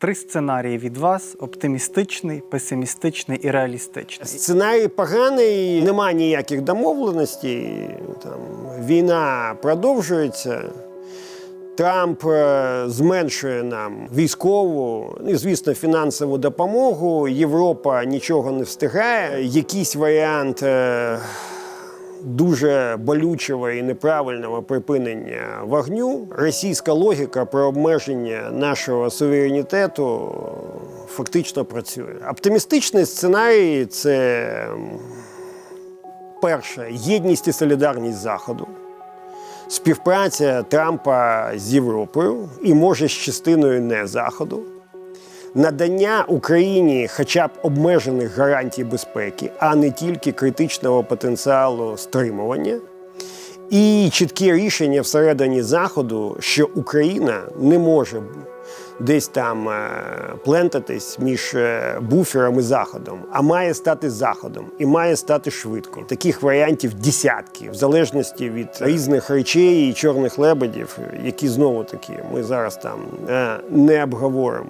Три сценарії від вас: оптимістичний, песимістичний і реалістичний. Сценарій поганий, нема ніяких домовленостей. Там, війна продовжується. Трамп е, зменшує нам військову і, звісно, фінансову допомогу. Європа нічого не встигає. Якийсь варіант е, дуже болючого і неправильного припинення вогню. Російська логіка про обмеження нашого суверенітету фактично працює. Оптимістичний сценарій це перше єдність і солідарність Заходу. Співпраця Трампа з Європою і може з частиною не Заходу, надання Україні хоча б обмежених гарантій безпеки, а не тільки критичного потенціалу стримування, і чіткі рішення всередині Заходу, що Україна не може десь там е, плентатись між е, буфером і заходом, а має стати заходом і має стати швидко. Таких варіантів десятки, в залежності від різних речей і чорних лебедів, які знову таки ми зараз там е, не обговоримо.